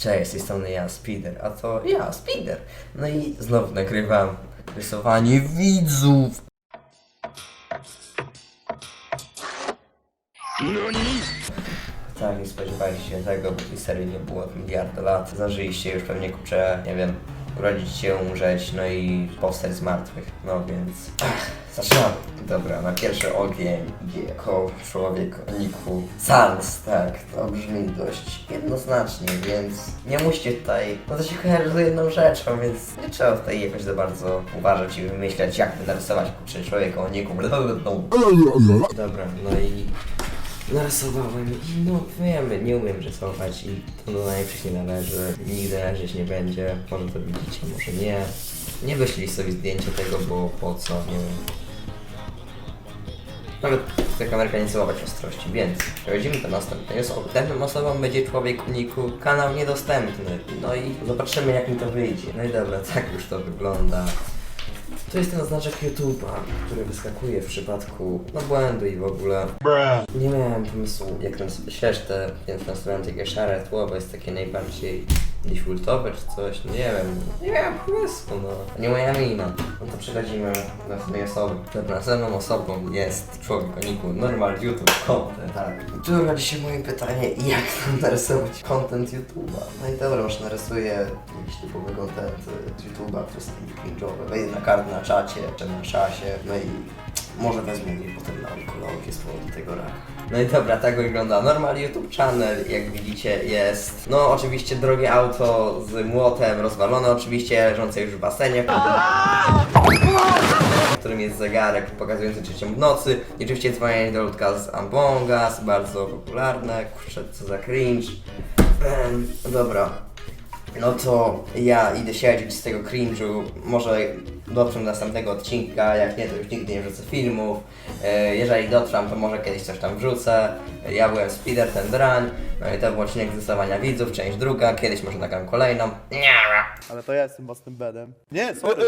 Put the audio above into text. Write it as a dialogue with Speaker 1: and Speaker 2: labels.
Speaker 1: Cześć, z tej strony ja, Spider, a to ja, Spider. No i znowu nagrywam rysowanie widzów. Tak, nie spodziewaliście się tego, bo tej serii nie było od miliarda lat. Zdążyliście już pewnie kurczę, nie wiem, urodzić się, umrzeć, no i powstać z martwych. No więc, ach, zaczynamy. Dobra, na pierwszy ogień idzie jako człowiek o niku Sans, tak, to brzmi dość jednoznacznie, więc nie musicie tutaj, no to się kojarzy z jedną rzeczą, więc nie trzeba tutaj jakoś za bardzo uważać i wymyślać, jak narysować kurczę człowieka o niku. Dobra, no i narysowałem i no wiemy, nie umiem rysować i to do najlepszych nie należy, nigdy należeć nie będzie, może to widzicie, może nie. Nie wyślij sobie zdjęcia tego, bo po co, nie wiem. Nawet ta kamerka nie celować ostrości, więc przechodzimy do następnej osoby. Następną osobą będzie człowiek uniku, kanał niedostępny. No i zobaczymy jak mi to wyjdzie. No i dobra, tak już to wygląda. To jest ten znaczek YouTube'a, który wyskakuje w przypadku no błędu i w ogóle. Nie miałem pomysłu, jak tam sobie ścieżkę, więc nastawiałem takie szare tło, bo jest takie najbardziej defaultowe czy coś, nie wiem. Nie miałem pomysłu, no. Nie moja mina. No to przechodzimy do następnej osoby. Dobra, następną osobą jest człowiek o niku Normal YouTube Content. Tak. I tu rodzi się moje pytanie, jak tam narysować content YouTube'a? No i dobra, już narysuję jakiś typowy content y, YouTube'a, który jest taki cringe'owy. Wejdę na kartę na czacie, czy na czasie, no i może wezmę mnie potem na onkologię z powodu tego raka. No i dobra, tak wygląda normal YouTube channel, jak widzicie jest, no oczywiście drogie auto z młotem, rozwalone oczywiście, leżące już w basenie, w którym jest zegarek pokazujący trzecią w nocy i oczywiście dzwonienie do ludka z Among bardzo popularne, kurczę, co za cringe. Em, dobra, no to ja idę siedzieć z tego cringe'u, może dotrę do następnego odcinka, jak nie to już nigdy nie wrzucę filmów. E, Jeżeli dotrę, to może kiedyś coś tam wrzucę. Ja byłem Spider, ten drań. No i to był odcinek zdecydowania widzów, część druga, kiedyś może nagram kolejną.
Speaker 2: Ale to ja jestem własnym bedem. Nie, sorry.